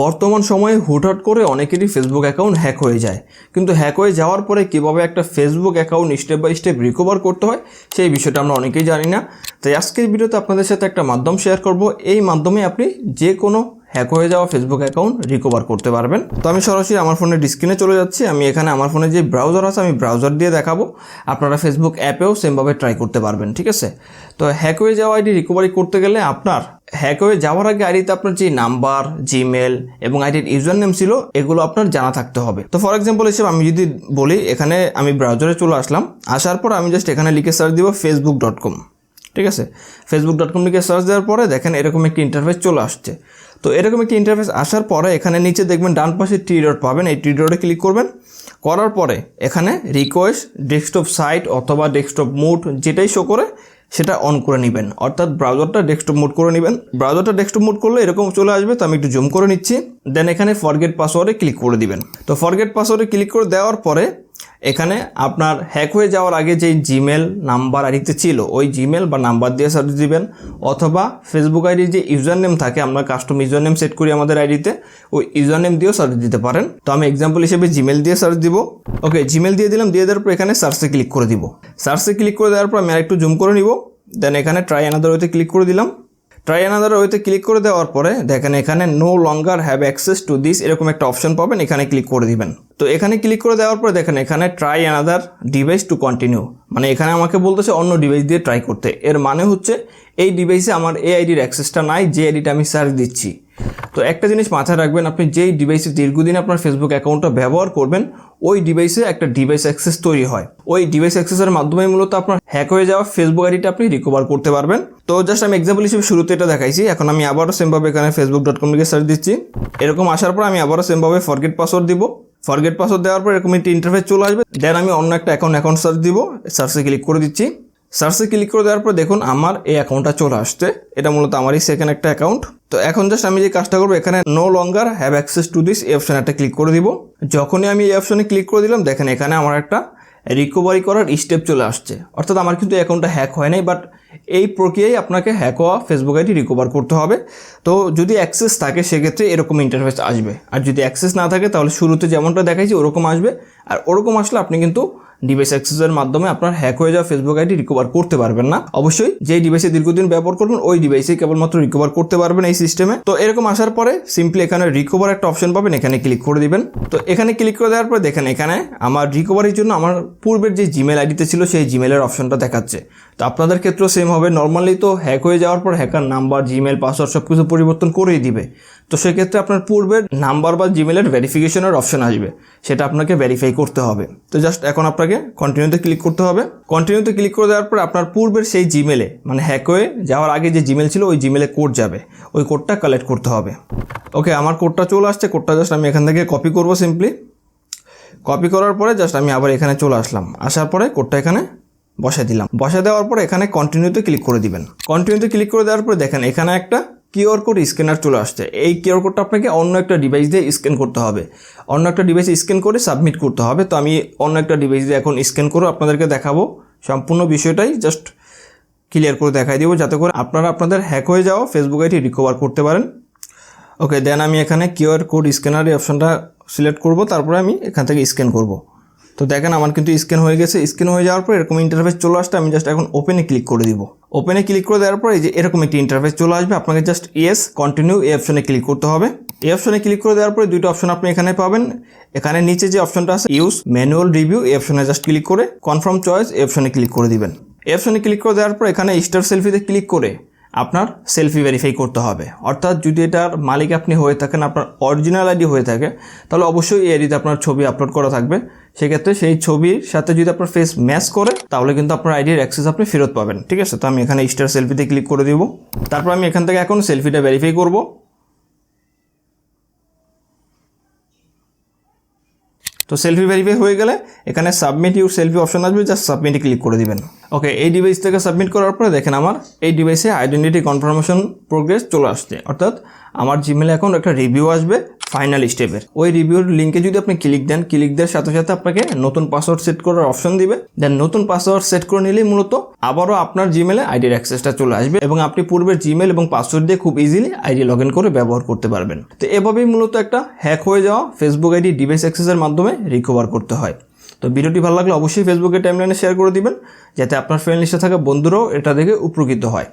বর্তমান সময়ে হুটহাট করে অনেকেরই ফেসবুক অ্যাকাউন্ট হ্যাক হয়ে যায়। কিন্তু হ্যাক হয়ে যাওয়ার পরে কীভাবে একটা Facebook account step by step recover করতে হয়, সেই বিষয়টা আমরা অনেকেই জানি না। তাই আজকের ভিডিওতে আপনাদের সাথে একটা মাধ্যম শেয়ার করব। এই মাধ্যমে আপনি যে কোনো হ্যাক হয়ে যাওয়া ফেসবুক অ্যাকাউন্ট রিকভার করতে পারবেন। তো আমি সরাসরি আমার ফোনের ডিসক্রিনে চলে যাচ্ছি। আমি এখানে আমার ফোনে যে ব্রাউজার আছে, আমি ব্রাউজার দিয়ে দেখাবো। আপনারা ফেসবুক অ্যাপেও সেমভাবে ট্রাই করতে পারবেন, ঠিক আছে? তো হ্যাক হয়ে যাওয়া আইডি রিকভারি করতে গেলে আপনার, হ্যাক হয়ে যাওয়ার আগে আইডিতে আপনার যে নাম্বার জিমেল এবং আইডির ইউজার নেম ছিল, এগুলো আপনার জানা থাকতে হবে। তো ফর এক্সাম্পল হিসেবে আমি যদি বলি, এখানে আমি ব্রাউজারে চলে আসলাম। আসার পর আমি জাস্ট এখানে লিখে সার্চ দিব ফেসবুক ডট কম ঠিক আছে? ফেসবুক ডট কম লিখে সার্চ দেওয়ার পরে দেখেন এরকম একটি ইন্টারফেস চলে আসছে। তো এরকম একটি ইন্টারফেস আসার পরে এখানে নিচে দেখবেন ডান পাশে টি ডট পাবেন। এই টি ডটে ক্লিক করবেন। করার পরে এখানে রিকোয়েস্ট ডেস্কটপ সাইট অথবা ডেস্কটপ মুড যেটাই শো করে, সেটা অন করে নেবেন। অর্থাৎ ব্রাউজারটা ডেস্কটপ মুড করে নেবেন। ব্রাউজারটা ডেস্কটপ মুড করলে এরকম চলে আসবে। তো আমি একটু জুম করে নিচ্ছি। দেন এখানে ফরগেট পাসওয়ার্ডে ক্লিক করে দিবেন। তো ফরগেট পাসওয়ার্ডে ক্লিক করে দেওয়ার পরে এখানে আপনার হ্যাক হয়ে যাওয়ার আগে যে জিমেল নাম্বার আইডিতে ছিল, ওই জিমেল বা নাম্বার দিয়ে সার্চ দিবেন, অথবা ফেসবুক আইডির যে ইউজার নেম থাকে, আমরা কাস্টম ইউজার নেম সেট করি আমাদের আইডিতে, ওই ইউজার নেম দিয়েও সার্চ দিতে পারেন। তো আমি এক্সাম্পল হিসেবে জিমেল দিয়ে সার্চ দিব। ওকে জিমেল দিয়ে দিলাম, দিয়ে দেওয়ার পর এখানে সার্চে ক্লিক করে দিব। সার্চে ক্লিক করে দেওয়ার পর আমি আরেকটু জুম করে নিব। দেন এখানে ট্রাই অ্যানাদার ওয়েতে ক্লিক করে দিলাম। ট্রাই অ্যানাদার ওয়েতে ক্লিক করে দেওয়ার পরে দেখেন এখানে no longer have access to this এরকম একটা অপশন পাবেন, এখানে ক্লিক করে দিবেন। তো এখানে ক্লিক করে দেওয়ার পরে দেখেন এখানে try another device to continue মানে এখানে আমাকে বলতেছে অন্য ডিভাইস দিয়ে ট্রাই করতে। এর মানে হচ্ছে এই ডিভাইসে আমার এ আইডির অ্যাক্সেসটা নাই, যে আইডিটা আমি সার্চ দিচ্ছি। তো একটা জিনিস মাথায় রাখবেন, আপনি যেই ডিভাইসে দীর্ঘদিন আপনার ফেসবুক অ্যাকাউন্টটা ব্যবহার করবেন, ওই ডিভাইসে একটা ডিভাইস অ্যাক্সেস তৈরি হয়। ওই ডিভাইস অ্যাক্সেসের মাধ্যমে মূলত আপনার হ্যাক হয়ে যাওয়া ফেসবুক আইডিটা আপনি রিকভার করতে পারবেন। তো জাস্ট আমি এক্সাম্পল হিসেবে শুরুতে এটা দেখাইছি, এখন আমি আবারও সেমভাবে এখানে ফেসবুক ডট কম লিখে সার্চ দিচ্ছি। এরকম আসার পর আমি আবারও সেমভাবে ফরগেট পাসওয়ার্ড দিব। ফরগেট পাসওয়ার্ড দেওয়ার পর এরকম একটি ইন্টারফেস চলে আসবে। দেন আমি অন্য একটা অ্যাকাউন্ট অ্যাকাউন্ট সার্চ দিব। সার্চে ক্লিক করে দিচ্ছি। সার্চে ক্লিক করে দেওয়ার পর দেখুন আমার এই অ্যাকাউন্টটা চলে আসছে। এটা মূলত আমারই সেকেন্ড একটা অ্যাকাউন্ট তো এখন জাস্ট আমি যে কাজটা করব, এখানে no longer have access to this এই অপশানে একটা ক্লিক করে দিব। যখনই আমি এই অপশানে ক্লিক করে দিলাম, দেখেন এখানে আমার একটা রিকভারি করার স্টেপ চলে আসছে। অর্থাৎ আমার কিন্তু অ্যাকাউন্টটা হ্যাক হয় নাই বাট এই প্রক্রিয়ায় আপনাকে হ্যাক হওয়া ফেসবুক আইডি রিকভার করতে হবে। তো যদি অ্যাক্সেস থাকে, সেক্ষেত্রে এরকম ইন্টারফেস আসবে। আর যদি অ্যাক্সেস না থাকে, তাহলে শুরুতে যেমনটা দেখাইছি, ওরকম আসবে। আর ওরকম আসলে আপনি কিন্তু ডিভাইস অ্যাক্সেসের মাধ্যমে আপনার হ্যাক হয়ে যাওয়া ফেসবুক আইডি রিকভার করতে পারবেন না। অবশ্যই যেই ডিভাইসে দীর্ঘদিন ব্যবহার করবেন, ওই ডিভাইসে কেবলমাত্র রিকভার করতে পারবেন এই সিস্টেমে তো এরকম আসার পরে সিম্পলি এখানে রিকভার একটা অপশন পাবেন, এখানে ক্লিক করে দিবেন। তো এখানে ক্লিক করে দেওয়ার পরে দেখেন এখানে আমার রিকভারির জন্য আমার পূর্বের যে জিমেল আইডিতে ছিল, সেই জিমেলের অপশনটা দেখাচ্ছে। তো আপনাদের ক্ষেত্রেও সেম হবে। নর্মালি তো হ্যাক হয়ে যাওয়ার পর হ্যাকার নাম্বার জিমেল পাসওয়ার্ড সব কিছু পরিবর্তন করেই দিবে। তো সেক্ষেত্রে আপনার পূর্বের নাম্বার বা জিমেলের ভেরিফিকেশনের অপশন আসবে। সেটা আপনাকে ভেরিফাই করতে হবে। তো জাস্ট এখন আপনাকে কন্টিনিউতে ক্লিক করতে হবে। কন্টিনিউতে ক্লিক করে দেওয়ার পর আপনার পূর্বের সেই জিমেলে মানে হ্যাক হয়ে যাওয়ার আগে যে জিমেল ছিল, ওই জিমেলে কোড যাবে। ওই কোডটা কালেক্ট করতে হবে। ওকে আমার কোডটা চলে আসছে। কোডটা জাস্ট আমি এখান থেকে কপি করব সিম্পলি কপি করার পরে জাস্ট আমি আবার এখানে চলে আসলাম। আসার পরে কোডটা এখানে বসাই দিলাম। বসা দেওয়ার পর এখানে কন্টিনিউতে ক্লিক করে দিবেন। কন্টিনিউতে ক্লিক করে দেওয়ার পরে দেখেন, এখানে একটা কিউআর কোড স্ক্যানার চলে আসছে। এই কিউআর কোডটা আপনাকে অন্য একটা ডিভাইস দিয়ে স্ক্যান করতে হবে। অন্য একটা ডিভাইসে স্ক্যান করে সাবমিট করতে হবে। তো আমি অন্য একটা ডিভাইস দিয়ে এখন স্ক্যান করে আপনাদেরকে দেখাবো সম্পূর্ণ বিষয়টাই। জাস্ট ক্লিয়ার করে দেখাই দিব, যাতে করে আপনারা আপনাদের হ্যাক হয়ে যাওয়া ফেসবুক আইডি রিকভার করতে পারেন। ওকে দেন আমি এখানে কিউআর কোড স্ক্যানার এই অপশনটা সিলেক্ট করব। তারপরে আমি এখান থেকে স্ক্যান করব। তো দেখেন, আমার কিন্তু স্ক্যান হয়ে গেছে। স্ক্যান হয়ে যাওয়ার পর এরকম ইন্টারফেস চলে আসতে আমি জাস্ট এখন ওপেনে ক্লিক করে দিব। ওপেনে ক্লিক করে দেওয়ার পর এই যে এরকম একটি ইন্টারফেস চলে আসবে, আপনাকে জাস্ট ইয়েস কন্টিনিউ এই অপশনে ক্লিক করতে হবে। এই অপশনে ক্লিক করে দেওয়ার পরে দুইটা অপশন আপনি এখানে পাবেন। এখানে নিচে যে অপশনটা আছে ইউজ ম্যানুয়াল রিভিউ এই অপশনে জাস্ট ক্লিক করে কনফার্ম চয়েস এই অপশনে ক্লিক করে দিবেন। এই অপশনে ক্লিক করে দেওয়ার পর এখানে স্টার সেলফিতে ক্লিক করে আপনার সেলফি ভেরিফাই করতে হবে। অর্থাৎ যদি এটার মালিক আপনি হয়ে থাকেন, আপনার অরিজিনাল আইডি হয়ে থাকে, তাহলে অবশ্যই এই আইডিতে আপনার ছবি আপলোড করা থাকবে। সেক্ষেত্রে সেই ছবির সাথে যদি আপনার ফেস ম্যাচ করে, তাহলে কিন্তু আপনার আইডির অ্যাক্সেস আপনি ফেরত পাবেন। ঠিক আছে? তো আমি এখানে স্টার সেলফিতে ক্লিক করে দিব। তারপর আমি এখান থেকে এখন সেলফিটা ভেরিফাই করব। তো সেলফি ভেরিফাই হয়ে গেলে এখানে সাবমিট ইউর সেলফি অপশন আসবে। জাস্ট সাবমিটে ক্লিক করে দিবেন। ওকে এই ডিভাইস থেকে সাবমিট করার পরে দেখেন আমার এই ডিভাইসে আইডেন্টিটি কনফার্মেশন প্রোগ্রেস চলে আসছে। অর্থাৎ আমার জিমেল এখন একটা রিভিউ আসবে ফাইনাল স্টেপের ওই রিভিউর লিঙ্কে যদি আপনি ক্লিক দেন ক্লিক দেওয়ার সাথে সাথে আপনাকে নতুন পাসওয়ার্ড সেট করার অপশন দিবে। দেন নতুন পাসওয়ার্ড সেট করে নিলেই মূলত আবারও আপনার জিমেলে আইডির অ্যাক্সেসটা চলে আসবে এবং আপনি পূর্বের জিমেল এবং পাসওয়ার্ড দিয়ে খুব ইজিলি আইডি লগ ইন করে ব্যবহার করতে পারবেন। তো এভাবেই মূলত একটা হ্যাক হয়ে যাওয়া ফেসবুক আইডি ডিভাইস অ্যাক্সেসের মাধ্যমে রিকভার করতে হয়। তো ভিডিওটি ভালো লাগলে অবশ্যই ফেসবুকে টাইমলাইনে শেয়ার করে দিবেন, যাতে আপনার ফ্রেন্ড লিস্টে থাকা বন্ধুরাও এটা দেখে উপকৃত হয়।